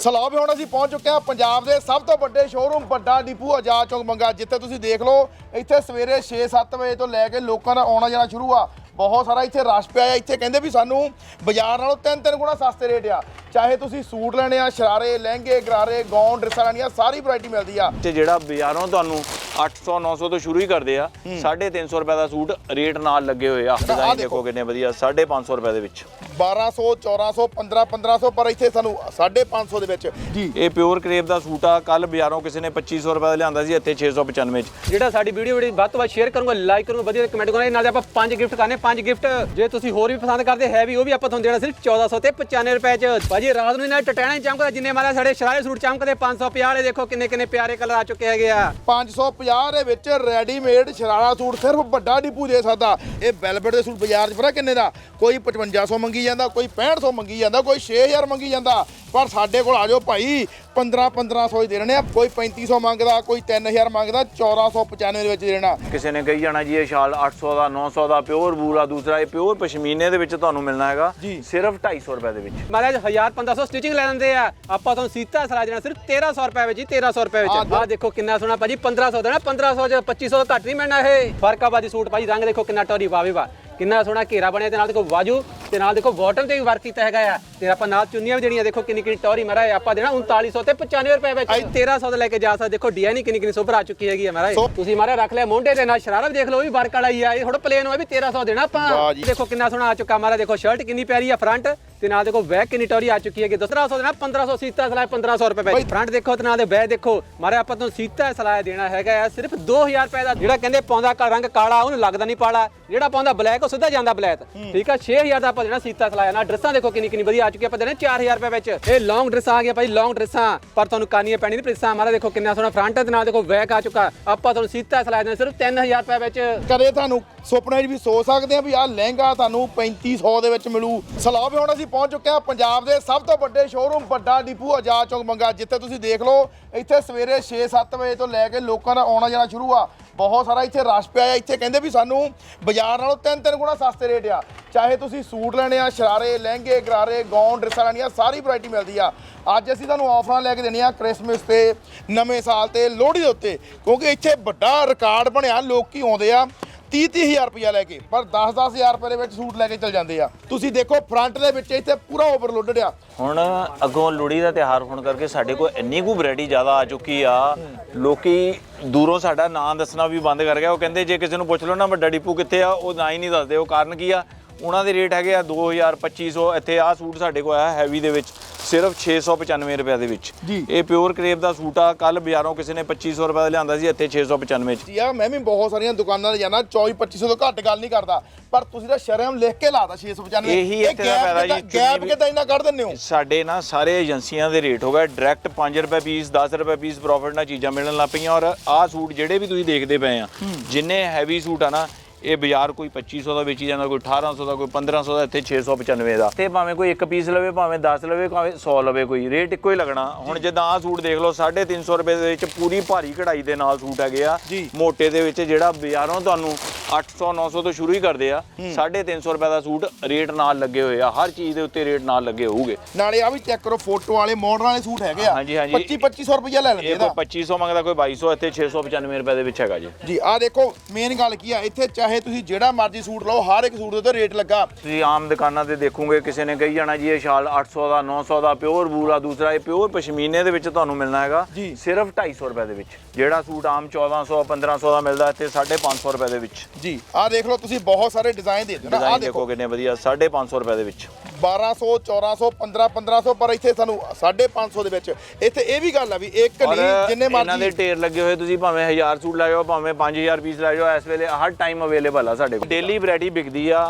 ਸਲਾਬ ਹੁਣ ਅਸੀਂ ਪਹੁੰਚ ਚੁੱਕੇ ਹਾਂ ਪੰਜਾਬ ਦੇ ਸਭ ਤੋਂ ਵੱਡੇ ਸ਼ੋਰੂਮ ਵੱਡਾ ਡਿਪੂ ਆਜ਼ਾਦ ਚੌਕ ਮੰਗਾ ਜਿੱਥੇ ਤੁਸੀਂ ਦੇਖ ਲਓ ਇੱਥੇ ਸਵੇਰੇ 6-7 ਵਜੇ ਤੋਂ ਲੈ ਕੇ ਲੋਕਾਂ ਦਾ ਆਉਣਾ ਜਾਣਾ ਸ਼ੁਰੂ ਆ। ਬਹੁਤ ਸਾਰਾ ਇੱਥੇ ਰਸ਼ ਪਿਆ ਆ। ਇੱਥੇ ਕਹਿੰਦੇ ਵੀ ਸਾਨੂੰ ਬਾਜ਼ਾਰ ਨਾਲੋਂ ਤਿੰਨ ਤਿੰਨ ਗੁਣਾ ਸਸਤੇ ਰੇਟ ਆ। ਚਾਹੇ ਤੁਸੀਂ ਸੂਟ ਲੈਣੇ ਆ ਸ਼ਰਾਰੇ ਲਹਿੰਗੇ ਗਰਾਰੇ ਗੌਨ ਡਰੈਸਾਂ ਲੈਣੀਆਂ ਸਾਰੀ ਵੈਰਾਈਟੀ ਮਿਲਦੀ ਆ। ਤੇ ਜਿਹੜਾ ਬਾਜ਼ਾਰੋਂ ਤੁਹਾਨੂੰ 800 900 ਤੋਂ ਸ਼ੁਰੂ ਹੀ ਕਰਦੇ ਆ 350 ਰੁਪਏ ਦਾ ਸੂਟ ਰੇਟ ਨਾਲ ਲੱਗੇ ਹੋਏ ਆ। ਡਿਜ਼ਾਈਨ। ਦੇਖੋ ਕਿੰਨੇ ਵਧੀਆ 550 ਰੁਪਏ ਦੇ ਵਿੱਚ। 1200 1400 15 1500 ਪਰ ਇੱਥੇ ਸਾਨੂੰ 550 ਦੇ ਵਿੱਚ ਜੀ। ਇਹ ਪਿਓਰ ਕਰੇਪ ਦਾ ਸੂਟ ਆ ਕੱਲ ਬਾਜ਼ਾਰੋਂ ਕਿਸੇ ਨੇ 2500 ਰੁਪਏ ਦਾ ਲਿਆਂਦਾ ਸੀ ਇੱਥੇ 695 ਚ। ਜਿਹੜਾ ਸਾਡੀ ਵੀਡੀਓ ਵੀਡੀਓ ਵੱਧ ਤੋਂ ਵੱਧ ਸ਼ੇਅਰ ਕਰੂੰਗਾ ਲਾਈਕ ਕਰੂੰਗਾ ਵਧੀਆ ਕਮੈਂਟ ਕਰੂੰਗਾ ਨਾਲ ਦੇ ਆਪਾਂ ਪੰਜ ਗਿਫਟ ਕਰਨੇ ਪੰਜ ਗਿਫਟ ਜੇ ਤੁਸੀਂ ਹੋਰ ਵੀ ਪਸੰਦ ਕਰਦੇ ਹੈ ਵੀ ਉਹ ਵੀ ਆਪਾਂ ਤੁਹਾਨੂੰ ਦੇਣਾ ਸਿਰਫ 1400 ਤੇ 95 ਰੁਪਏ ਚ। ਭਾਜੀ ਰਾਤ ਨੂੰ ਇਹਨਾਂ ਟਟੈਣਾ ਚਮਕਦਾ ਜਿੰਨੇ ਮਾਰਾ ਸਾਡੇ ਸ਼ਰਾਰੇ ਸੂਟ ਚਮਕਦੇ 550 ਵਾਲੇ ਦੇਖੋ ਕਿੰਨੇ ਕਿੰਨੇ ਪਿਆਰੇ ਕਲਰ ਆ ਚੁੱਕੇ ਹੈਗੇ ਆ। 550 ਦੇ ਵਿੱਚ ਰੈਡੀਮੇਡ ਸ਼ਰਾਰਾ ਸੂਟ ਸਿਰਫ ਵੱਡਾ ਡਿਪੂ ਦੇ ਸਕਦਾ। ਇਹ ਵੈਲਵਟ ਦੇ ਸੂਟ ਬਾਜ਼ਾਰ 'ਚ ਪਤਾ ਕਿੰਨੇ ਦਾ? ਕੋਈ 5500 ਮੰਗੀ ਜਾਂਦਾ ਕੋਈ 6500 ਮੰਗੀ ਜਾਂਦਾ ਕੋਈ 6000 ਮੰਗੀ ਜਾਂਦਾ। ਪਰ ਸਾਡੇ ਕੋਲ ਆ ਜਾਓ ਭਾਈ 15 1500 ਹੀ ਦੇ ਰਹੇ ਆ। ਕੋਈ 3500 ਮੰਗਦਾ ਕੋਈ 3000 ਮੰਗਦਾ 1495 ਦੇ ਵਿੱਚ ਦੇ ਦੇਣਾ। ਕਿਸੇ ਨੇ ਕਹੀ ਜਾਣਾ ਜੀ ਇਹ ਸ਼ਾਲ 800 ਦਾ 900 ਦਾ ਪਿਓਰ ਆ ਦੂਸਰਾ ਇਹ ਪਿਓਰ ਪਸ਼ਮੀਨੇ ਦੇ ਵਿੱਚ ਤੁਹਾਨੂੰ ਮਿਲਣਾ ਹੈਗਾ। ਸਿਰਫ 250 ਰੁਪਏ ਦੇ ਵਿੱਚ। ਮਹਾਰਾਜ 1000 1500 ਸਟਿਚਿੰਗ ਲੈ ਲੈਂਦੇ ਆ। ਆਪਾਂ ਤੁਹਾਨੂੰ ਸੀਤਾ ਸਰਾ ਦੇਣਾ ਸਿਰਫ 1300 ਰੁਪਏ ਵਿੱਚ ਜੀ 1300 ਰੁਪਏ ਵਿੱਚ। ਆਹ ਦੇਖੋ ਕਿੰਨਾ ਸੋਹਣਾ ਭਾਜੀ 1500 ਦੇਣਾ 1500 ਚ 2500 ਤੋਂ ਘੱਟ ਨਹੀਂ ਮਿਲਣਾ ਇਹ। ਫ਼ਰਕ ਆ ਬਾਜੀ ਸੂਟ ਭਾਜੀ ਰੰਗ ਦੇਖੋ ਕਿੰਨਾ ਟੌਰੀ ਵਾਵੇ ਵਾ ਕਿੰਨਾ ਸੋਹਣਾ ਘੇਰਾ ਬਣਿਆ ਤੇ ਨਾਲ ਦੇਖੋ ਵਾਜੂ। ਤੇ ਨਾਲ ਦੇਖੋ ਬਾਟਮ ਤੇ ਵੀ ਵਰਕ ਕੀਤਾ ਹੈਗਾ ਆ। ਤੇ ਆਪਾਂ ਨਾਲ ਚੁੰਨੀਆਂ ਵੀ ਦੇਣੀਆਂ ਦੇਖੋ ਕਿੰਨੀ ਕਿੰਨੀ ਟੌਰੀ ਮਰਾ ਆਪਾਂ ਦੇਣਾ 3900 ਤੇ 95 ਰੁਪਏ ਵਿੱਚ। 1300 ਦੇ ਲੈ ਕੇ ਜਾ ਸਕਦੇ ਦੇਖੋ ਡਿਜ਼ਾਈਨ ਕਿੰਨੀ ਕਿੰਨੀ ਸੋਭਰ ਆ ਚੁੱਕੀ ਹੈਗੀ ਆ ਮਹਾਰਾਜ। ਤੁਸੀਂ ਮਾਰੇ ਰੱਖ ਲਿਆ ਮੋਢੇ ਦੇ ਨਾਲ ਸ਼ਰਾਰਾ ਵੀ ਦੇਖ ਲਓ ਵੀ ਵਰਕ ਵਾਲਾ ਹੀ ਆ। ਇਹ ਥੋੜਾ ਪਲੇਨ ਹੋਇਆ ਵੀ 1300 ਦੇਣਾ ਆਪਾਂ। ਦੇਖੋ ਕਿੰਨਾ ਸੋਹਣਾ ਆ ਚੁੱਕਾ ਮਾਰਾ ਦੇਖੋ ਸ਼ਰਟ ਕਿੰਨੀ ਪਿਆਰੀ ਆ ਫਰੰਟ ਤੇ ਨਾਲ ਦੇਖੋ ਬੈਕ ਕਿੰਨੀ ਟੌਰੀ ਆ ਚੁੱਕੀ ਹੈਗੀ। 1200 ਦੇਣਾ 1500 ਸੀਤਾ ਸਲਾਹ 1500 ਰੁਪਏ ਵਿੱਚ। ਫਰੰਟ ਦੇਖੋ ਤੇ ਨਾਲ ਦੇ ਬੈਕ ਦੇਖੋ। ਮਾਰੇ ਆਪਾਂ ਤੁਹਾਨੂੰ ਸੀਤਾ ਸਲਾਹ ਦੇਣਾ ਹੈਗਾ ਆ ਸਿਰਫ 2000 ਰੁਪਏ ਦਾ ਜਿਹੜਾ ਕਹਿੰਦੇ ਪਾਉਂਦਾ ਰੰਗ ਕਾਲਾ ਉਹਨੂੰ ਲੱਗਦਾ ਨਹੀਂ ਪਾਲਾ। ਜਿਹੜਾ ਪਾਉਂਦਾ ਬਲੈਕ ਉਹ ਸਿੱਧਾ ਜਾਂਦਾ ਬਲੈਕ ਠੀਕ ਆ 6000 ਦਾ ਆਪਾਂ ਦੇਣਾ ਸੀਤਾ ਸਲਾਹ ਨਾਲ ਡਰੈਸਾਂ ਦੇਖੋ ਕਿੰਨੀ ਕਿੰਨੀ ਵਧੀਆ ਆ ਚੁੱਕੀ ਆਪਾਂ ਦੇਣਾ 4000 ਰੁਪਏ ਵਿੱਚ। ਇਹ ਲੌਂਗ ਡਰੈਸਾਂ ਆ ਗਿਆ ਭਾਈ ਲੌਂਗ ਡਰੈਸਾਂ ਪਰ ਤੁਹਾਨੂੰ ਕਾਨੀਆਂ ਪੈਣੀ ਨਹੀਂ, ਪ੍ਰੈਸਾਂ ਮਾਰਾ ਦੇਖੋ ਕਿੰਨਾ ਸੋਹਣਾ ਫਰੰਟ ਤੇ ਨਾਲ ਦੇਖੋ ਬੈਕ ਆ ਚੁੱਕਾ। ਆਪਾਂ ਤੁਹਾਨੂੰ ਸੀਤਾ ਸਲਾਹ ਦੇਣਾ ਸਿਰਫ 3000 ਰੁਪਏ ਵਿੱਚ। ਕਦੇ ਤੁਹਾਨੂੰ ਸੁਪਨੇ 'ਚ ਵੀ ਸੋਚ ਸਕਦੇ ਆ ਵੀ ਆਹ ਲਹਿੰਗਾ ਤੁਹਾਨੂੰ 3500 ਦੇ ਵਿੱਚ ਮਿਲੂ। ਸਲਾਬ ਹੁਣ ਅਸੀਂ ਪਹੁੰਚ ਚੁੱਕੇ ਹਾਂ ਪੰਜਾਬ ਦੇ ਸਭ ਤੋਂ ਵੱਡੇ ਸ਼ੋਰੂਮ ਵੱਡਾ ਡਿਪੂ ਆਜ਼ਾਦ ਚੌਂਕ ਮੰਗਾ। ਜਿੱਥੇ ਤੁਸੀਂ ਦੇਖ ਲਓ, ਇੱਥੇ ਸਵੇਰੇ 6-7 ਵਜੇ ਤੋਂ ਲੈ ਕੇ ਲੋਕਾਂ ਦਾ ਆਉਣਾ ਜਾਣਾ ਸ਼ੁਰੂ ਆ। ਬਹੁਤ ਸਾਰਾ ਇੱਥੇ ਰਸ਼ ਪਿਆ ਆ। ਇੱਥੇ ਕਹਿੰਦੇ ਵੀ ਸਾਨੂੰ ਬਾਜ਼ਾਰ ਨਾਲੋਂ ਤਿੰਨ ਤਿੰਨ ਗੁਣਾ ਸਸਤੇ ਰੇਟ ਆ। ਚਾਹੇ ਤੁਸੀਂ ਸੂਟ ਲੈਣੇ ਆ, ਸ਼ਰਾਰੇ, ਲਹਿੰਗੇ, ਗਰਾਰੇ, ਗੌਨ, ਡਰੈਸਾਂ ਲੈਣੀਆਂ, ਸਾਰੀ ਵੈਰਾਈਟੀ ਮਿਲਦੀ ਆ। ਅੱਜ ਅਸੀਂ ਤੁਹਾਨੂੰ ਆਫਰਾਂ ਲੈ ਕੇ ਦੇਣੀਆਂ ਕ੍ਰਿਸਮਸ ਤੇ, ਨਵੇਂ ਸਾਲ ਤੇ, ਲੋਹੜੀ ਦੇ ਉੱਤੇ। ਕਿਉਂਕਿ ਇੱਥੇ ਵੱਡਾ ਰਿਕਾਰਡ ਬਣਿਆ, ਲੋਕੀ ਆਉਂਦੇ ਆ। 30 ਹਜ਼ਾਰ ਰੁਪਇਆ ਲੈ ਕੇ, ਪਰ 10 ਹਜ਼ਾਰ ਰੁਪਏ ਦੇ ਵਿੱਚ ਸੂਟ ਲੈ ਕੇ ਚਲ ਜਾਂਦੇ ਆ। ਤੁਸੀਂ ਦੇਖੋ ਫਰੰਟ ਦੇ ਵਿੱਚ ਇੱਥੇ ਪੂਰਾ ਓਵਰਲੋਡਡ ਆ। ਹੁਣ ਅੱਗੋਂ ਲੋਹੜੀ ਦਾ ਤਿਉਹਾਰ ਹੋਣ ਕਰਕੇ ਸਾਡੇ ਕੋਲ ਇੰਨੀ ਕੁ ਵੈਰਾਈਟੀ ਜ਼ਿਆਦਾ ਆ ਚੁੱਕੀ ਆ, ਲੋਕੀ ਦੂਰੋਂ ਸਾਡਾ ਨਾਂ ਦੱਸਣਾ ਵੀ ਬੰਦ ਕਰ ਗਿਆ। ਉਹ ਕਹਿੰਦੇ, ਜੇ ਕਿਸੇ ਨੂੰ ਪੁੱਛ ਲਓ ਨਾ ਵੱਡਾ ਡਿਪੂ ਕਿੱਥੇ ਆ, ਉਹ ਨਾ ਹੀ ਨਹੀਂ ਦੱਸਦੇ। ਉਹ ਕਾਰਨ ਕੀ ਆ? ਉਹਨਾਂ ਦੇ ਰੇਟ ਹੈਗੇ ਆ 2000 2500 ਇੱਥੇ ਆ ਸੂਟ ਸਾਡੇ ਕੋਲ ਆਇਆ ਹੈਵੀ ਦੇ ਵਿੱਚ। ਸਿਰਫ 695 ਰੁਪਏ ਦੇ ਵਿੱਚ। ਇਹ ਪਿਓਰ ਕਰੇਪ ਦਾ ਸੂਟ ਆ ਕੱਲ ਬਾਜ਼ਾਰੋਂ ਕਿਸੇ ਨੇ 2500 ਰੁਪਏ ਦਾ ਲਿਆਂਦਾ ਸੀ ਇੱਥੇ 695 ਚ। ਆ ਮੈਂ ਵੀ ਬਹੁਤ ਸਾਰੀਆਂ ਦੁਕਾਨਾਂ ਤੇ ਜਾਣਾ 24 2500 ਤੋਂ ਘੱਟ ਗੱਲ ਨਹੀਂ ਕਰਦਾ। ਪਰ ਤੁਸੀਂ ਤਾਂ ਸ਼ਰਮ ਲਿਖ ਕੇ ਲਾਤਾ 695 ਇਹੀ ਇੱਥੇ ਦਾ ਫਾਇਦਾ ਜੀ, ਗੈਪ ਕਿਦਾਂ ਇੰਨਾ ਕੱਢ ਦਿੰਦੇ ਹੋ? ਸਾਡੇ ਨਾ ਸਾਰੇ ਏਜੰਸੀਆਂ ਦੇ ਰੇਟ ਹੋ ਗਏ ਡਾਇਰੈਕਟ 5 ਰੁਪਏ ਪੀਸ 10 ਰੁਪਏ ਪੀਸ ਪ੍ਰੋਫਿਟ ਨਾਲ ਚੀਜ਼ਾਂ ਮਿਲਣ ਲੱਗ ਪਈਆਂ। ਔਰ ਆਹ ਸੂਟ ਜਿਹੜੇ ਵੀ ਤੁਸੀਂ ਦੇਖਦੇ ਪਏ ਆ ਜਿੰਨੇ ਹੈਵੀ ਸੂਟ ਆ ਨਾ ਇਹ ਬਾਜ਼ਾਰ ਕੋਈ 2500 ਦਾ ਵੇਚੀ ਜਾਂਦਾ ਕੋਈ 1800 ਦਾ ਕੋਈ 1500 ਦਾ ਇੱਥੇ 695 ਦਾ। ਤੇ ਭਾਵੇਂ ਕੋਈ ਇੱਕ ਪੀਸ ਲਵੇ ਭਾਵੇਂ 10 ਲਵੇ ਭਾਵੇਂ 100 ਲਵੇ ਕੋਈ ਰੇਟ ਇੱਕੋ ਹੀ ਲੱਗਣਾ। ਹੁਣ ਜਿੱਦਾਂ ਆਹ ਸੂਟ ਦੇਖ ਲਓ 350 ਰੁਪਏ ਦੇ ਵਿੱਚ ਪੂਰੀ ਭਾਰੀ ਕਢਾਈ ਦੇ ਨਾਲ ਸੂਟ ਹੈਗੇ ਆ। ਮੋਟੇ ਦੇ ਵਿੱਚ ਜਿਹੜਾ ਬਾਜ਼ਾਰੋਂ ਤੁਹਾਨੂੰ 800 900 ਤੋਂ ਸ਼ੁਰੂ ਹੀ ਕਰਦੇ ਆ। 350 ਰੁਪਏ ਦਾ ਸੂਟ ਰੇਟ ਨਾਲ ਲੱਗੇ ਹੋਏ ਆ। ਹਰ ਚੀਜ਼ ਦੇ ਉੱਤੇ ਰੇਟ ਨਾਲ ਲੱਗੇ ਹੋਊਗੇ। ਨਾਲੇ ਆ ਵੀ ਚੈੱਕ ਕਰੋ ਫੋਟੋ ਵਾਲੇ ਮਾਡਲ ਵਾਲੇ ਸੂਟ ਹੈਗੇ ਆ। ਹਾਂਜੀ, ਹਾਂਜੀ। 25 2500 ਰੁਪਇਆ ਲੈ ਲੈਂਦੇ ਇਹ ਇਹਦਾ। ਕੋਈ 2500 ਮੰਗਦਾ ਕੋਈ 2200 ਇੱਥੇ 695 ਰੁਪਏ ਦੇ ਵਿੱਚ ਹੈਗਾ ਜੀ। ਜੀ ਆ ਦੇਖੋ ਮੇਨ ਗੱਲ ਕੀ ਆ ਇੱਥੇ ਚਾਹੇ ਤੁਸੀਂ ਜਿਹੜਾ ਮਰਜ਼ੀ ਸੂਟ ਲਓ ਹਰ ਇੱਕ ਸੂਟ ਦੇ ਉੱਤੇ ਰੇਟ ਲੱਗਾ। ਤੁਸੀਂ ਆਮ ਦੁਕਾਨਾਂ ਤੇ ਦੇਖੋਗੇ ਕਿਸੇ ਨੇ ਕਹੀ ਜਾਣਾ ਜੀ ਇਹ ਸ਼ਾਲ 800 ਦਾ 900 ਦਾ ਪਿਓਰ ਆ ਦੂਸਰਾ ਇਹ ਪਿਓਰ ਪਸ਼ਮੀਨੇ ਦੇ ਵਿੱਚ ਤੁਹਾਨੂੰ ਮਿਲਣਾ ਹੈਗਾ। ਸਿਰਫ 250 ਰੁਪਏ ਦੇ ਵਿੱਚ। ਜਿਹੜਾ ਸੂਟ ਆਮ 1400 1500 ਦਾ ਮਿਲਦਾ ਇੱਥੇ 550 ਰੁਪਏ ਦੇ ਵਿੱਚ। ਜੀ ਆ ਦੇਖ ਲਓ ਤੁਸੀਂ ਬਹੁਤ ਸਾਰੇ ਡਿਜ਼ਾਈਨ ਦੇ ਦਿਓ ਨਾ ਆ ਡਿਜ਼ਾਈਨ ਦੇਖੋ। ਦੇਖੋ ਕਿੰਨੇ ਵਧੀਆ 550 ਰੁਪਏ ਦੇ ਵਿੱਚ। 1200 1400 15 1500 ਪਰ ਇੱਥੇ ਸਾਨੂੰ 550 ਦੇ ਵਿੱਚ ਇੱਥੇ ਇਹ ਵੀ ਗੱਲ ਆ ਵੀ ਇੱਕ ਨਹੀਂ ਜਿੰਨੇ ਇਹਨਾਂ ਦੇ ਮਰਜ਼ੀ ਢੇਰ ਲੱਗੇ ਹੋਏ ਤੁਸੀਂ ਭਾਵੇਂ 1000 ਸੂਟ ਲੈ ਜਾਓ ਭਾਵੇਂ 5000 ਪੀਸ ਲੈ ਜਾਓ ਇਸ ਵੇਲੇ ਹਰ ਟਾਈਮ ਅਵੇਲੇਬਲ ਆ ਸਾਡੇ ਕੋਲ। ਡੇਲੀ ਵੈਰਾਈਟੀ ਵਿਕਦੀ ਆ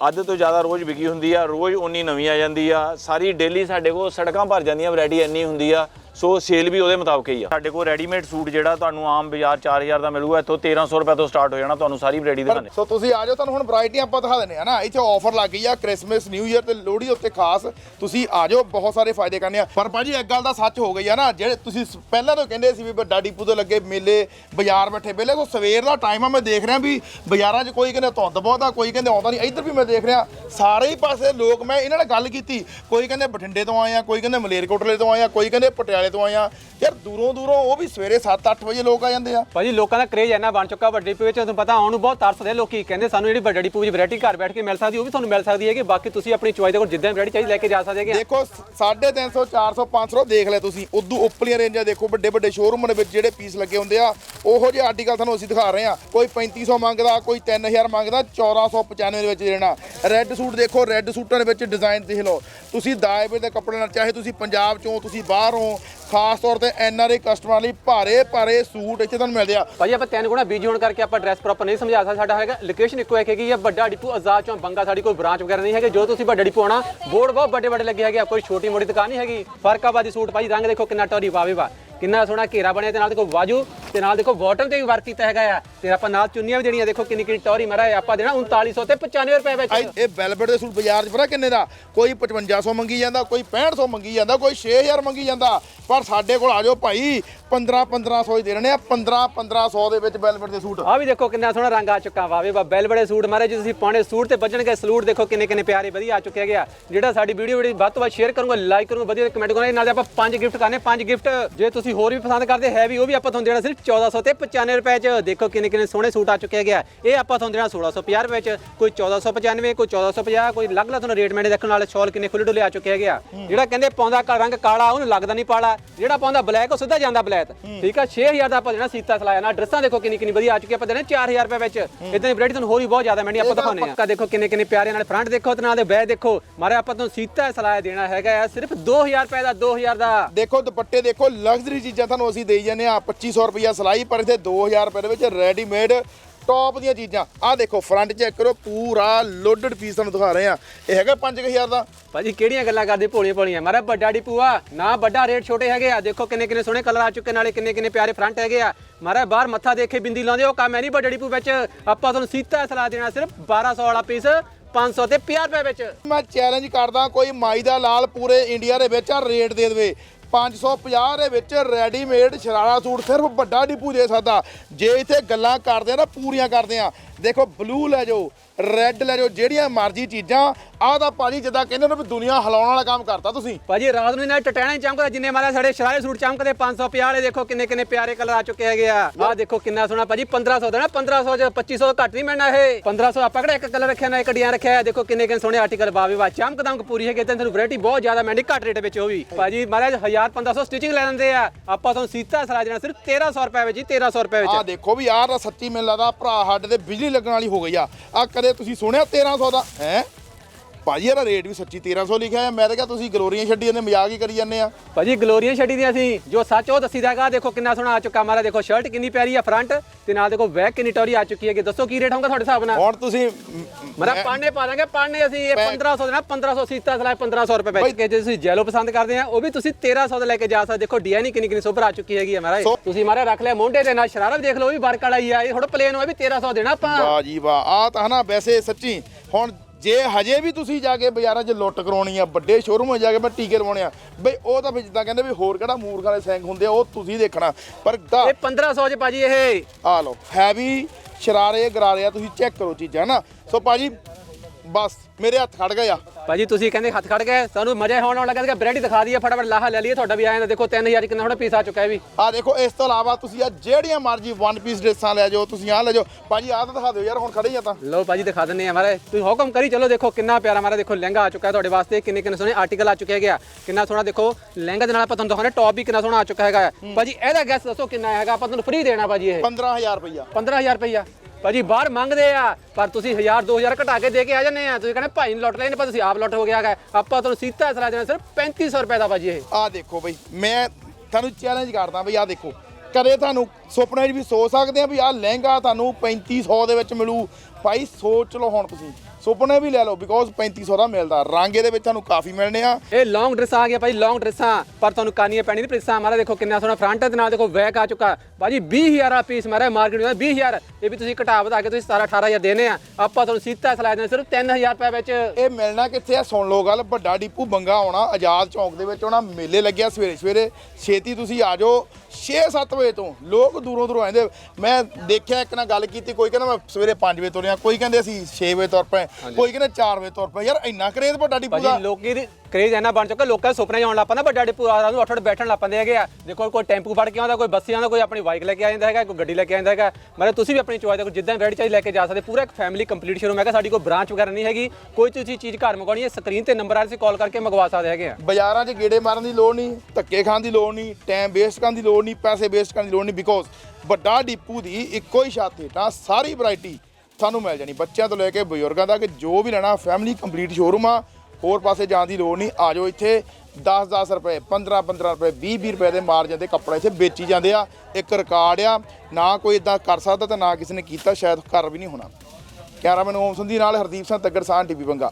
ਅੱਧ ਤੋਂ ਜ਼ਿਆਦਾ ਰੋਜ਼ ਵਿਕੀ ਹੁੰਦੀ ਆ ਰੋਜ਼ ਉਨੀ ਨਵੀਂ ਆ ਜਾਂਦੀ ਆ ਸਾਰੀ ਡੇਲੀ ਸਾਡੇ ਕੋਲ ਸੜਕਾਂ ਭਰ ਜਾਂਦੀਆਂ ਵੈਰਾਈਟੀ ਇੰਨੀ ਹੁੰਦੀ ਆ। ਸੋ ਸੇਲ ਵੀ ਉਹਦੇ ਮੁਤਾਬਕ ਹੀ ਆ। ਸਾਡੇ ਕੋਲ ਰੈਡੀਮੇਡ ਸੂਟ ਜਿਹੜਾ ਤੁਹਾਨੂੰ ਆਮ ਬਾਜ਼ਾਰ 4000 ਦਾ ਮਿਲੂਗਾ ਇੱਥੋਂ 1300 ਰੁਪਏ ਤੋਂ ਸਟਾਰਟ ਹੋ ਜਾਣਾ ਤੁਹਾਨੂੰ ਸਾਰੀ ਵੈਰਾਈਟੀ ਦਿਖਾਣੇ ਸੋ ਤੁਸੀਂ ਆ ਜਾਓ ਤੁਹਾਨੂੰ ਹੁਣ ਵੈਰਾਈਟੀਆਂ ਆਪਾਂ ਦਿਖਾ ਦਿੰਦੇ ਆ ਨਾ। ਇੱਥੇ ਆਫਰ ਲੱਗ ਗਈ ਆ ਕ੍ਰਿਸਮਸ ਨਿਊ ਇਅਰ ਤੇ ਲੋਹੜੀ ਉੱਤੇ ਖਾਸ। ਤੁਸੀਂ ਆ ਜਾਓ ਬਹੁਤ ਸਾਰੇ ਫਾਇਦੇ ਕਰਨੇ ਆ। ਪਰ ਭਾਜੀ ਇੱਕ ਗੱਲ ਦਾ ਸੱਚ ਹੋ ਗਈ ਆ ਨਾ ਜਿਹੜੇ ਤੁਸੀਂ ਪਹਿਲਾਂ ਤੋਂ ਕਹਿੰਦੇ ਸੀ ਵੀ ਵੱਡਾ ਡੀਪੂ ਤੋਂ ਲੱਗੇ ਮੇਲੇ ਬਾਜ਼ਾਰ ਬੈਠੇ ਵੇਲੇ ਕੋ ਸਵੇਰ ਦਾ ਟਾਈਮ ਆ ਮੈਂ ਦੇਖ ਰਿਹਾ ਵੀ ਬਾਜ਼ਾਰਾਂ 'ਚ ਕੋਈ ਕਹਿੰਦੇ ਧੁੰਦ ਬਹੁਤ ਆ ਕੋਈ ਕਹਿੰਦੇ ਆਉਂਦਾ ਨਹੀਂ। ਇੱਧਰ ਵੀ ਮੈਂ ਦੇਖ ਰਿਹਾ ਸਾਰੇ ਹੀ ਪਾਸੇ ਲੋਕ ਮੈਂ ਇਹਨਾਂ ਨਾਲ ਗੱਲ ਕੀਤੀ ਕੋਈ ਕਹਿੰਦੇ ਬਠਿੰਡੇ ਤੋਂ ਆਏ ਆ ਕੋਈ ਕਹਿੰਦੇ ਮਲੇਰਕੋਟਲੇ ਤੋਂ ਆਏ ਆ ਕੋਈ ਕਹਿੰਦੇ ਪਟਿਆਲੇ ਤੋਂ ਆਏ ਆ। ਯਾਰ ਦੂਰੋਂ ਦੂਰੋਂ ਉਹ ਵੀ ਸਵੇਰੇ 7-8 ਵਜੇ ਲੋਕ ਆ ਜਾਂਦੇ ਆ। ਭਾਜੀ ਲੋਕਾਂ ਦਾ ਕਰੇਜ ਇੰਨਾ ਬਣ ਚੁੱਕਾ ਵੱਡੇ ਵਿੱਚ ਤੁਹਾਨੂੰ ਪਤਾ ਆਉਣ ਨੂੰ ਬਹੁਤ ਤਰਸਦੇ ਲੋਕੀ। ਕਹਿੰਦੇ ਸਾਨੂੰ ਜਿਹੜੀ ਵੱਡੇ ਵਿੱਚ ਵੈਰਾਈਟੀ ਘਰ ਬੈਠ ਕੇ ਮਿਲ ਸਕਦੀ ਉਹ ਵੀ ਤੁਹਾਨੂੰ ਮਿਲ ਸਕਦੀ ਹੈ ਕਿ ਬਾਕੀ ਤੁਸੀਂ ਆਪਣੀ ਚੁਆਇਸ ਦੇ ਕੋਲ ਜਿੱਦਾਂ ਵੈਰਾਈਟੀ ਚਾਹੀਦੀ ਲੈ ਕੇ ਜਾ ਸਕਦੇ ਹੈਗੇ ਦੇਖੋ 350 400 500 ਦੇਖ ਲਿਆ ਤੁਸੀਂ। ਉਦੋਂ ਉੱਪਰਲੀਆਂ ਰੇਂਜਾਂ ਦੇਖੋ ਵੱਡੇ ਵੱਡੇ ਸ਼ੋਰੂਮ ਦੇ ਵਿੱਚ ਜਿਹੜੇ ਪੀਸ ਲੱਗੇ ਹੁੰਦੇ ਆ ਉਹੋ ਜਿਹੇ ਆਰਟੀਕਲ ਤੁਹਾਨੂੰ ਅਸੀਂ ਦਿਖਾ ਰਹੇ ਆ। ਕੋਈ 3500 ਮੰਗਦਾ ਕੋਈ 3000 ਮੰਗਦਾ 1495 ਦੇ ਵਿੱਚ ਦੇਣਾ। ਰੈੱਡ ਸੂਟ ਦੇਖੋ ਰੈੱਡ ਸੂਟਾਂ ਦੇ ਵਿੱਚ ਡਿਜ਼ਾਈਨ ਦੇਖ ਲਓ। ਤੁਸੀਂ ਦਾਇਬੇ ਦੇ ਕੱਪੜੇ ਨਾਲ ਚਾਹੇ ਤੁਸੀਂ ਪੰਜਾਬ ਚੋਂ ਤੁਸੀਂ ਬਾਹਰ ਖਾਸ ਤੌਰ ਤੇ ਐਨਆਰਆਈ ਕਸਟਮਰ ਲਈ ਭਾਰੇ ਭਾਰੇ ਸੂਟ ਇੱਥੇ ਤੁਹਾਨੂੰ ਮਿਲਦੇ ਆ। ਭਾਜੀ ਆਪਾਂ ਤਿੰਨ ਗੁਣਾ ਬੀਜੀ ਹੋਣ ਕਰਕੇ ਆਪਾਂ ਐਡਰੈਸ ਪ੍ਰੋਪਰ ਨਹੀਂ ਸਮਝਾ ਸਕਦੇ। ਸਾਡਾ ਹੈਗਾ ਲੋਕੇਸ਼ਨ ਇੱਕੋ ਇੱਕ ਹੈਗੀ ਹੈ ਵੱਡਾ ਡਿਪੂ ਆਜ਼ਾਦ ਚੋਂ ਬੰਗਾ ਸਾਡੀ ਕੋਈ ਬ੍ਰਾਂਚ ਵਗੈਰਾ ਨਹੀਂ ਹੈਗੇ। ਜੋ ਤੁਸੀਂ ਵੱਡਾ ਡਿਪੂ ਆਉਣਾ ਬੋਰਡ ਬਹੁਤ ਵੱਡੇ ਵੱਡੇ ਲੱਗੇ ਹੈਗੇ ਆ, ਕੋਈ ਛੋਟੀ ਮੋਟੀ ਦੁਕਾਨ ਨਹੀਂ ਹੈਗੀ। ਫਰਕਾਬਾਦੀ ਸੂਟ ਭਾਜੀ ਰੰਗ ਦੇਖੋ ਕਿੰਨਾ ਟੌਰੀ ਵਾਵੇ ਵਾ ਕਿੰਨਾ ਸੋਹਣਾ ਘੇਰਾ ਬਣਿਆ ਤੇ ਨਾਲ ਦੇਖੋ ਵਾਜੂ ਤੇ ਨਾਲ ਦੇਖੋ ਬਾਟਮ ਤੇ ਵੀ ਵਰਕ ਕੀਤਾ ਹੈਗਾ ਆ। ਤੇ ਆਪਾਂ ਨਾਲ ਚੁੰਨੀਆਂ ਵੀ ਦੇਣੀਆਂ ਦੇਖੋ ਕਿੰਨੀ ਕਿੰਨੀ ਟੌਰੀ ਮਰਾ ਆਪਾਂ ਦੇਣਾ 3900 ਤੇ 95 ਰੁਪਏ ਵਿੱਚ। ਇਹ ਵੈਲਵਟ ਦੇ ਸੂਟ ਬਾਜ਼ਾਰ 'ਚ ਪਤਾ ਕਿੰਨੇ ਦਾ? ਕੋਈ 5500 ਮੰਗੀ ਜਾਂਦਾ ਕੋਈ 6500 ਮੰਗੀ ਜਾਂਦਾ ਕੋਈ 6000 ਮੰਗੀ ਜਾਂਦਾ। ਪਰ ਸਾਡੇ ਕੋਲ ਆ ਜਾਓ ਭਾਈ 15 1500 ਹੀ ਦੇ ਰਹੇ ਆ 15 1500 ਦੇ ਵਿੱਚ ਵੈਲਵਟ ਦੇ ਸੂਟ। ਆ ਵੀ ਦੇਖੋ ਕਿੰਨਾ ਸੋਹਣਾ ਰੰਗ ਆ ਚੁੱਕਾ ਵਾਵੇ ਵਾ ਬੈਲ ਬੜੇ ਸੂਟ ਮਾਰੇ ਜੇ ਤੁਸੀਂ ਪਾਉਣੇ ਸੂਟ ਤੇ ਵੱਜਣਗੇ ਸਲੂਟ ਦੇਖੋ ਕਿੰਨੇ ਕਿੰਨੇ ਪਿਆਰੇ ਵਧੀਆ ਆ ਚੁੱਕੇ ਗਿਆ ਜਿਹੜਾ ਸਾਡੀ ਵੀਡੀਓ ਵੀਡੀਓ ਵੱਧ ਤੋਂ ਵੱਧ ਸ਼ੇਅਰ ਕਰੂੰਗਾ ਲਾਈਕ ਕਰੂੰਗਾ ਵਧੀਆ ਕਮੈਂਟ ਕਰੂੰਗਾ। ਨਾਲ ਆਪਾਂ ਪੰਜ ਗਿਫਟ ਕਰਨੇ ਪੰਜ ਗਿਫਟ ਜੇ ਤੁਸੀਂ ਹੋਰ ਵੀ ਪਸੰਦ ਕਰਦੇ ਹੈ ਵੀ ਉਹ ਵੀ ਆਪਾਂ ਤੁਹਾਨੂੰ ਦੇਣਾ ਸਿਰਫ 1400 ਤੇ 95 ਰੁਪਏ ਚ। ਦੇਖੋ ਕਿੰਨੇ ਕਿੰਨੇ ਸੋਹਣੇ ਸੂਟ ਆ ਚੁੱਕੇ ਗਿਆ ਇਹ ਆਪਾਂ ਤੁਹਾਨੂੰ ਦੇਣਾ 1650 ਰੁਪਏ ਚ। ਕੋਈ 1495 ਕੋਈ 1450 ਕੋਈ ਅਲੱਗ ਅਲੱਗ ਤੁਹਾਨੂੰ ਰੇਟ ਮੈਨੇ ਦੇਖਣ ਵਾਲੇ ਸ਼ਾਲ ਕਿੰਨੇ ਖੁੱਲੇ ਡੁੱਲੇ ਆ ਚੁੱਕੇ ਗਿਆ ਜਿਹੜਾ ਕਹਿੰਦੇ ਪਾਉਂਦਾ ਰੰਗ ਕਾਲਾ ਉਹਨੂੰ ਲੱਗਦਾ ਨਹੀਂ ਪਾਲਾ। ਜਿਹੜਾ ਪਾਉਂਦਾ ਬਲੈਕ ਉਹ ਸਿੱਧਾ ਜਾਂਦਾ ਬਲੈਕ। ਠੀਕ ਆ 6000 ਦਾ ਆਪਾਂ ਦੇਣਾ ਸੀਤਾ ਸਲਾਇਆ। ਨਾਲ ਡਰੈਸਾਂ ਦੇਖੋ ਕਿੰਨੀ ਕਿੰਨੀ ਵਧੀਆ ਆ ਚੁੱਕੀ ਆਪਾਂ ਦੇਣਾ 4000 ਰੁਪਏ ਵਿੱਚ। ਇਦਾਂ ਦੀ ਵੈਰਾਈਟੀ ਤੁਹਾਨੂੰ ਹੋਰ ਵੀ ਬਹੁਤ ਜ਼ਿਆਦਾ ਮੈਂਡੀ ਆਪਾਂ ਦਿਖਾਉਣੇ ਆ ਪੱਕਾ ਦੇਖੋ ਕਿੰਨੇ ਕਿੰਨੇ ਪਿਆਰੇ ਨਾਲ ਫਰੰਟ ਦੇਖੋ ਤੇ ਨਾਲ ਦੇ ਬੈਕ ਦੇਖੋ। ਮਾਰੇ ਆਪਾਂ ਤੁਹਾਨੂੰ ਸੀਤਾ ਸਲਾਇਆ ਦੇਣਾ ਹੈਗਾ ਸਿਰਫ 2000 ਰੁਪਏ ਦਾ 2000 ਦਾ। ਦੇਖੋ ਦੁਪੱਟੇ ਦੇਖੋ ਲਗਜ਼ਰੀ ਚੀਜ਼ਾਂ ਤੁਹਾਨੂੰ ਅਸੀਂ ਦੇਈ ਜਾਂਦੇ ਆ 2500 ਰੁਪਈਆ ਸਿਲਾਈ ਪਰ ਇੱਥੇ 2000 ਰੁਪਏ ਦੇ ਵਿੱਚ ਰੈਡੀਮੇਡ ਟੌਪ ਦੀਆਂ ਚੀਜ਼ਾਂ। ਆ ਦੇਖੋ ਫਰੰਟ ਚੈੱਕ ਕਰੋ ਪੂਰਾ ਲੋਡਡ ਪੀਸ ਤੁਹਾਨੂੰ ਦਿਖਾ ਰਹੇ ਆ ਇਹ ਹੈਗਾ 5000 ਦਾ। ਭਾਜੀ ਕਿਹੜੀਆਂ ਗੱਲਾਂ ਕਰਦੇ ਭੋਲੀਆਂ ਭੋਲੀਆਂ? ਮਾਰਾ ਵੱਡਾ ਡਿਪੂ ਆ ਨਾ ਵੱਡਾ ਰੇਟ ਛੋਟੇ ਹੈਗੇ ਆ। ਦੇਖੋ ਕਿੰਨੇ ਕਿੰਨੇ ਸੋਹਣੇ ਕਲਰ ਆ ਚੁੱਕੇ ਨਾਲੇ ਕਿੰਨੇ ਕਿੰਨੇ ਪਿਆਰੇ ਫਰੰਟ ਹੈਗੇ ਆ। ਮਾਰਾ ਬਾਹਰ ਮੱਥਾ ਦੇਖੇ ਬਿੰਦੀ ਲਾਉਂਦੇ ਉਹ ਕੰਮ ਹੈ ਨਹੀਂ ਵੱਡਾ ਡਿਪੂ ਵਿੱਚ। ਆਪਾਂ ਤੁਹਾਨੂੰ ਸੀਤਾ ਸਲਾਹ ਦੇਣਾ ਸਿਰਫ 1200 ਵਾਲਾ ਪੀਸ 500 ਤੇ 50 ਰੁਪਏ ਵਿੱਚ। ਮੈਂ ਚੈਲੰਜ ਕਰਦਾ ਕੋਈ ਮਾਈ ਦਾ ਲਾਲ ਪੂਰੇ ਇੰਡੀਆ ਦੇ ਵਿੱਚ ਆ ਰੇਟ ਦੇ ਦੇਵੇ। 550 ਦੇ ਵਿੱਚ ਰੈਡੀਮੇਡ ਸ਼ਰਾਰਾ ਸੂਟ ਸਿਰਫ ਵੱਡਾ ਡਿਪੂ ਦੇ ਸਕਦਾ। ਜੇ ਇੱਥੇ ਗੱਲਾਂ ਕਰਦੇ ਆ ਨਾ, ਪੂਰੀਆਂ ਕਰਦੇ ਆ ਦੇਖੋ ਬਲੂ ਲੈ ਜਾਓ ਰੈੱਡ ਲੈ ਜਾਓ ਜਿਹੜੀਆਂ ਮਰਜ਼ੀ ਚੀਜ਼ਾਂ ਆਹ ਤਾਂ ਭਾਜੀ ਜਿੱਦਾਂ ਕਹਿੰਦੇ ਨੇ ਵੀ ਦੁਨੀਆ ਹਿਲਾਉਣ ਵਾਲਾ ਕੰਮ ਕਰਤਾ ਤੁਸੀਂ। ਭਾਜੀ ਰਾਤ ਨੂੰ ਇਹਨਾਂ ਟਟੈਣਾ ਚਮਕਦਾ ਜਿੰਨੇ ਮਾਰਾ ਸਾਡੇ ਸ਼ਰਾਰੇ ਸੂਟ ਚਮਕਦੇ 550 ਵਾਲੇ ਦੇਖੋ ਕਿੰਨੇ ਕਿੰਨੇ ਪਿਆਰੇ ਕਲਰ ਆ ਚੁੱਕੇ ਹੈਗੇ ਆ। ਆਹ ਦੇਖੋ ਕਿੰਨਾ ਸੋਹਣਾ ਭਾਜੀ 1500 ਦੇਣਾ 1500 ਚ 2500 ਘੱਟ ਨਹੀਂ ਮਿਲਣਾ ਇਹ। 1500 ਆਪਾਂ ਕਿਹੜਾ ਇੱਕ ਕਲਰ ਰੱਖਿਆ ਨਾ ਇੱਕ ਡਿਜ਼ਾਈਨ ਰੱਖਿਆ ਹੈ। ਦੇਖੋ ਕਿੰਨੇ ਕਿੰਨੇ ਸੋਹਣੇ ਆਰਟੀਕਲ ਬਾਵੇ ਵਾ ਚਮਕ ਦਮਕ ਪੂਰੀ ਹੈਗੀ ਤੇ ਤੁਹਾਨੂੰ ਵੈਰਾਈਟੀ ਬਹੁਤ ਜ਼ਿਆਦਾ ਮਿਲਣੀ ਘੱਟ ਰੇਟ ਵਿੱਚ ਉਹ ਵੀ। ਭਾਜੀ ਮਹਾਰਾਜ 1000 1500 ਸਟਿਚਿੰਗ ਲੈ ਲੈਂਦੇ ਆ। ਆਪਾਂ ਤੁਹਾਨੂੰ ਸੀਤਾ ਦੇਣਾ ਸਿਰਫ 1300 ਰੁਪਏ ਵਿੱਚ ਹੀ 1300 ਰੁਪਏ ਵਿੱਚ। ਦੇਖੋ ਵੀ ਆਹ ਤਾਂ ਸੱਚੀ ਮੈਨੂੰ ਲੱਗਦਾ ਭਰਾ ਸਾਡੇ ਤੇ ਬਿਜਲੀ ਲੱਗਣ ਵਾਲੀ ਹੋ ਗਈ ਆ। ਆ ਕਦੇ ਤੁਸੀਂ ਸੁਣਿਆ 1300 ਦਾ? ਹੈ? ਭਾਜੀ ਇਹਦਾ ਰੇਟ ਵੀ ਸੱਚੀ 1300 ਲਿਖਿਆ ਹੈ ਮੈਂ ਤਾਂ ਕਿਹਾ ਤੁਸੀਂ ਗਲੋਰੀਆਂ ਛੱਡੀ ਜਾਂਦੇ ਮਜ਼ਾਕ ਹੀ ਕਰੀ ਜਾਂਦੇ ਆ। ਭਾਜੀ ਗਲੋਰੀਆਂ ਛੱਡੀ ਦੀਆਂ ਸੀ। ਜੋ ਸੱਚ ਉਹ ਦੱਸੀ ਦਾਗਾ ਦੇਖੋ ਕਿੰਨਾ ਸੋਹਣਾ ਆ ਚੁੱਕਾ ਮਾਰਾ। ਦੇਖੋ ਸ਼ਰਟ ਕਿੰਨੀ ਪਿਆਰੀ ਆ ਫਰੰਟ ਤੇ ਨਾਲ ਦੇਖੋ ਬੈਕ ਕਿੰਨੀ ਟੌਰੀ ਆ ਚੁੱਕੀ ਹੈਗੀ। ਦੱਸੋ ਕੀ ਰੇਟ ਹੋਊਗਾ ਤੁਹਾਡੇ ਹਿਸਾਬ ਨਾਲ? ਹੁਣ ਤੁਸੀਂ ਮਰਾ ਪਾਣੇ ਪਾ ਦਾਂਗੇ ਪਾਣੇ ਅਸੀਂ। ਇਹ 1500 ਦੇਣਾ 1500 ਸੀਤਾ ਸਲਾਹ 1500 ਰੁਪਏ ਵਿੱਚ ਜੇ ਤੁਸੀਂ ਜੈਲੋ ਪਸੰਦ ਕਰਦੇ ਆ ਉਹ ਵੀ ਤੁਸੀਂ 1300 ਦੇ ਲੈ ਕੇ ਜਾ ਸਕਦੇ। ਦੇਖੋ ਡਿਜ਼ਾਈਨ ਕਿੰਨੀ ਕਿੰਨੀ ਸੋਭਰ ਆ ਚੁੱਕੀ ਹੈਗੀ ਆ ਮਹਾਰਾਜ ਤੁਸੀਂ ਮਾਰਾ ਰੱਖ ਲਿਆ ਮੋਢੇ ਦੇ ਨਾਲ। ਸ਼ਰਾਰਾ ਵੀ ਦੇਖ ਲਓ ਵੀ ਵਰਕ ਵਾਲਾ ਹੀ ਆ। ਇਹ ਥੋੜਾ ਪਲੇਨ ਹੋਇਆ ਵੀ 1300 ਦੇਣਾ ਆਪਾਂ। ਵਾਹ ਜੀ ਵਾਹ। ਆ ਤਾਂ ਹਨਾ ਵੈਸੇ ਸੱਚੀ। ਹੁਣ ਜੇ ਹਜੇ ਵੀ ਤੁਸੀਂ ਜਾ ਕੇ ਬਾਜ਼ਾਰਾਂ 'ਚ ਲੁੱਟ ਕਰਾਉਣੀ ਆ ਵੱਡੇ ਸ਼ੋਰੂਮ 'ਚ ਜਾ ਕੇ ਮੈਂ ਟੀਕੇ ਲਵਾਉਣੇ ਆ ਬਈ ਉਹ ਤਾਂ ਫਿਰ ਜਿੱਦਾਂ ਕਹਿੰਦੇ ਵੀ ਹੋਰ ਕਿਹੜਾ ਮੂਰਖਾਂ ਦੇ ਸੈਂਕ ਹੁੰਦੇ ਆ ਉਹ ਤੁਸੀਂ ਦੇਖਣਾ। ਪਰ ਦਾ ਇਹ 1500 ਚ ਭਾਜੀ ਇਹ। ਆ ਲਓ ਹੈਵੀ ਸ਼ਰਾਰੇ ਗਰਾਰੇ ਆ ਤੁਸੀਂ ਚੈੱਕ ਕਰੋ ਚੀਜ਼ਾਂ ਨਾ ਸੋ ਭਾਜੀ ਬਸ ਮੇਰੇ ਹੱਥ ਖੜ ਗਏ ਆ। ਭਾਜੀ ਤੁਸੀਂ ਕਹਿੰਦੇ ਹੱਥ ਖੜ ਗਏ ਸਾਨੂੰ ਮਜ਼ਾ ਹੋਣ ਆਉਣ ਲੱਗਾ ਕਿ ਬ੍ਰੈਡ ਦਿਖਾ ਦਈਏ ਫਟਾਫਟ ਲਾਹਾ ਲੈ ਲਈਏ ਤੁਹਾਡਾ ਵੀ ਆਇਆ ਦੇਖੋ 3000 ਕਿੰਨਾ ਥੋੜਾ ਪੀਸ ਆ ਚੁੱਕਾ ਹੈ ਵੀ। ਆ ਦੇਖੋ ਇਸ ਤੋਂ ਇਲਾਵਾ ਤੁਸੀਂ ਆ ਜਿਹੜੀਆਂ ਮਰਜ਼ੀ ਵਨ ਪੀਸ ਡਰੈਸਾਂ ਲੈ ਜਾਓ ਤੁਸੀਂ ਆ ਲੈ ਜਾਓ। ਭਾਜੀ ਆਹ ਤਾਂ ਦਿਖਾ ਦਿਓ ਯਾਰ ਹੁਣ ਖੜੇ ਹੀ ਆ ਤਾਂ। ਲਓ ਭਾਜੀ ਦਿਖਾ ਦਿੰਨੇ ਆ ਮਾਰੇ। ਤੁਸੀਂ ਹੁਕਮ ਕਰੀ ਚਲੋ ਦੇਖੋ ਕਿੰਨਾ ਪਿਆਰਾ ਮਾਰਾ ਦੇਖੋ ਲਹਿੰਗਾ ਆ ਚੁੱਕਾ ਹੈ ਤੁਹਾਡੇ ਵਾਸਤੇ ਕਿੰਨੇ ਕਿੰਨੇ ਸੋਹਣੇ ਆਰਟੀਕਲ ਆ ਚੁੱਕੇ ਹੈਗੇ ਆ। ਕਿੰਨਾ ਸੋਹਣਾ ਦੇਖੋ ਲਹਿੰਗਾ ਦੇ ਨਾਲ ਆਪਾਂ ਤੁਹਾਨੂੰ ਦਿਖਾਉਣੇ ਟੌਪ ਵੀ ਕਿੰਨਾ ਸੋਹਣਾ ਆ ਚੁੱਕਾ ਹੈਗਾ। ਭਾਜੀ ਇਹਦਾ ਗੈਸ ਦੱਸੋ ਕਿੰਨਾ ਹੈਗਾ ਆਪਾਂ ਤੁਹਾਨੂੰ ਫ੍ਰੀ ਦੇਣਾ ਭਾਜੀ ਇਹ। 15000 ਰੁਪਈਆ। 15000 ਰੁਪਈਆ। ਭਾਜੀ ਬਾਹਰ ਮੰਗਦੇ ਆ, ਪਰ ਤੁਸੀਂ 1000 2000 ਘਟਾ ਕੇ ਦੇ ਕੇ ਆ ਜਾਂਦੇ ਆ। ਤੁਸੀਂ ਕਹਿੰਦੇ ਭਾਈ ਨੂੰ ਲੁੱਟ ਲੈਣੇ, ਪਰ ਤੁਸੀਂ ਆਪ ਲੁੱਟ ਹੋ ਗਿਆ ਹੈਗਾ। ਆਪਾਂ ਤੁਹਾਨੂੰ ਸੀਤਾ ਸਲਾ ਦੇਣਾ, ਸਿਰਫ 3500 ਰੁਪਏ ਦਾ ਭਾਜੀ ਇਹ। ਆ ਦੇਖੋ ਬਈ, ਮੈਂ ਤੁਹਾਨੂੰ ਚੈਲੰਜ ਕਰਦਾ ਬਈ, ਆ ਦੇਖੋ। ਕਦੇ ਤੁਹਾਨੂੰ ਸੁਪਨੇ 'ਚ ਵੀ ਸੋਚ ਸਕਦੇ ਆ ਵੀ ਆ ਲਹਿੰਗਾ ਤੁਹਾਨੂੰ 3500 ਦੇ ਵਿੱਚ ਮਿਲੂ। ਭਾਈ ਸੋਚ ਲਓ ਹੁਣ ਤੁਸੀਂ। ਸੁਪਨੇ ਵੀ ਲੈ ਲਓ ਬਿਕੋਜ਼ 3500 ਦਾ ਮਿਲਦਾ। ਰੰਗ ਇਹਦੇ ਵਿੱਚ ਤੁਹਾਨੂੰ ਕਾਫੀ ਮਿਲਣੇ ਆ। ਇਹ ਲੌਂਗ ਡਰੈਸ ਆ ਗਿਆ ਭਾਈ ਲੌਂਗ ਡਰੈਸਾਂ ਪਰ ਤੁਹਾਨੂੰ ਕਾਨੀਆਂ ਪੈਣੀ ਨਹੀਂ ਪ੍ਰਿਸਾਂ। ਮਾਰਾ ਦੇਖੋ ਕਿੰਨਾ ਸੋਹਣਾ ਫਰੰਟ ਦੇ ਨਾਲ ਦੇਖੋ ਵੈਕ ਆ ਚੁੱਕਾ। ਭਾਜੀ 20000 ਦਾ ਪੀਸ ਮਾਰਾ ਮਾਰਕੀਟ ਵਿੱਚ 20000 ਇਹ ਵੀ ਤੁਸੀਂ ਘਟਾ ਵਧਾ ਕੇ ਤੁਸੀਂ 17 18000 ਦੇਣੇ ਆ। ਆਪਾਂ ਤੁਹਾਨੂੰ ਸੀਤਾ ਸਲਾਹ ਦੇਣਾ ਸਿਰਫ 3000 ਰੁਪਏ ਵਿੱਚ। ਇਹ ਮਿਲਣਾ ਕਿੱਥੇ ਆ? ਸੁਣ ਲਓ ਗੱਲ ਵੱਡਾ ਡੀਪੂ ਬੰਗਾ ਆਉਣਾ ਆਜ਼ਾਦ ਚੌਂਕ ਦੇ ਵਿੱਚ ਆਉਣਾ ਮੇਲੇ ਲੱਗਿਆ ਸਵੇਰੇ ਸਵੇਰੇ। ਛੇਤੀ ਤੁਸੀਂ ਆ ਜਾਓ 6-7 ਵਜੇ ਤੋਂ। ਲੋਕ ਦੂਰੋਂ ਦੂਰੋਂ ਆਉਂਦੇ। ਮੈਂ ਦੇਖਿਆ ਇੱਕ ਨਾਲ ਗੱਲ ਕੀਤੀ ਕੋਈ ਕਹਿੰਦਾ ਮੈਂ ਸਵੇਰੇ 5 ਵਜੇ ਤੁਰਿਆ ਕੋਈ ਕਹਿੰਦੇ ਅਸੀਂ 6 ਵਜੇ ਤੁਰ ਪਏ। ਕੋਈ ਕਹਿੰਦੇ 4 ਵਜੇ ਤੁਰ ਪਏ ਯਾਰ ਇੰਨਾ ਕਰੇਜ਼ ਵੱਡਾ ਡੀਪੂ ਦਾ। ਲੋਕੀ ਦੀ ਕਰੇਜ਼ ਇੰਨਾ ਬਣ ਚੁੱਕਾ ਲੋਕਾਂ ਦੇ ਸੁਪਨੇ ਆਉਣ ਲੱਗ ਪੈਂਦਾ ਵੱਡਾ ਡਿਪੂ ਰਾਤ ਨੂੰ 8 ਬੈਠਣ ਲੱਗ ਪੈਂਦੇ ਹੈਗੇ ਆ। ਦੇਖੋ ਕੋਈ ਟੈਂਪੂ ਫੜ ਕੇ ਆਉਂਦਾ ਕੋਈ ਬੱਸ ਆਉਂਦਾ ਕੋਈ ਆਪਣੀ ਬਾਈਕ ਲੈ ਕੇ ਆ ਜਾਂਦਾ ਹੈਗਾ ਕੋਈ ਗੱਡੀ ਲੈ ਕੇ ਆਉਂਦਾ ਹੈਗਾ। ਮਤਲਬ ਤੁਸੀਂ ਵੀ ਆਪਣੀ ਚੋਇਸ ਦੇਖੋ ਜਿੱਦਾਂ ਵੈਰਾਈਟੀ ਚਾਹੀ ਲੈ ਕੇ ਜਾ ਸਕਦੇ ਪੂਰਾ ਇੱਕ ਫੈਮਿਲੀ ਕੰਪਲੀਟ ਸ਼ੋਰੂਮ ਹੈਗਾ ਸਾਡੀ ਕੋਈ ਬ੍ਰਾਂਚ ਵਗੈਰਾ ਨਹੀਂ ਹੈਗੀ। ਕੋਈ ਤੁਸੀਂ ਚੀਜ਼ ਘਰ ਮੰਗਵਾਉਣੀ ਹੈ ਸਕਰੀਨ ਤੇ ਨੰਬਰ ਆ ਤੁਸੀਂ ਕਾਲ ਕਰਕੇ ਮੰਗਵਾ ਸਕਦੇ ਹੈਗੇ ਆ। ਬਾਜ਼ਾਰਾਂ 'ਚ ਗੇੜੇ ਮਾਰਨ ਦੀ ਲੋੜ ਨਹੀਂ ਧੱਕੇ ਖਾਣ ਦੀ ਲੋੜ ਨਹੀਂ ਟਾਈਮ ਵੇਸਟ ਕਰਨ ਦੀ ਲੋੜ ਨਹੀਂ ਪੈਸੇ ਵੇਸਟ ਕਰਨ ਦੀ ਲੋੜ ਨਹੀਂ ਬਿਕੋਜ਼ ਵੱਡਾ ਡੀਪੂ ਦੀ ਇੱਕੋ ਹੀ ਛੱਤ ਹੇਠਾਂ ਸਾਰੀ ਵੈਰਾਈਟੀ ਤੁਹਾਨੂੰ ਮਿਲ ਜਾਣੀ। ਬੱਚਿਆਂ ਤੋਂ ਲੈ ਕੇ ਬਜ਼ੁਰਗਾਂ ਤੱਕ ਜੋ ਵੀ ਲੈਣਾ ਫੈਮਿਲੀ ਕੰਪਲੀਟ ਸ਼ੋਰੂਮ ਆ। ਹੋਰ ਪਾਸੇ ਜਾਣ ਦੀ ਲੋੜ ਨਹੀਂ। ਆ ਜਾਓ ਇੱਥੇ 10-10 ਰੁਪਏ 15-15 ਰੁਪਏ 20-20 ਰੁਪਏ ਦੇ ਮਾਰਜਨ ਤੇ ਕੱਪੜੇ ਇੱਥੇ ਵੇਚੀ ਜਾਂਦੇ ਆ। ਇੱਕ ਰਿਕਾਰਡ ਆ। ਨਾ ਕੋਈ ਇਦਾਂ ਕਰ ਸਕਦਾ ਤੇ ਨਾ ਕਿਸੇ ਨੇ ਕੀਤਾ, ਸ਼ਾਇਦ ਕਰ ਵੀ ਨਹੀਂ ਹੋਣਾ। ਕੈਮਰਾਮੈਨ ਓਮ ਸੰਧੀ ਨਾਲ ਹਰਦੀਪ ਸਿੰਘ ਤੱਗਰ ਸਾਹ ਟੀਵੀ ਬੰਗਾ।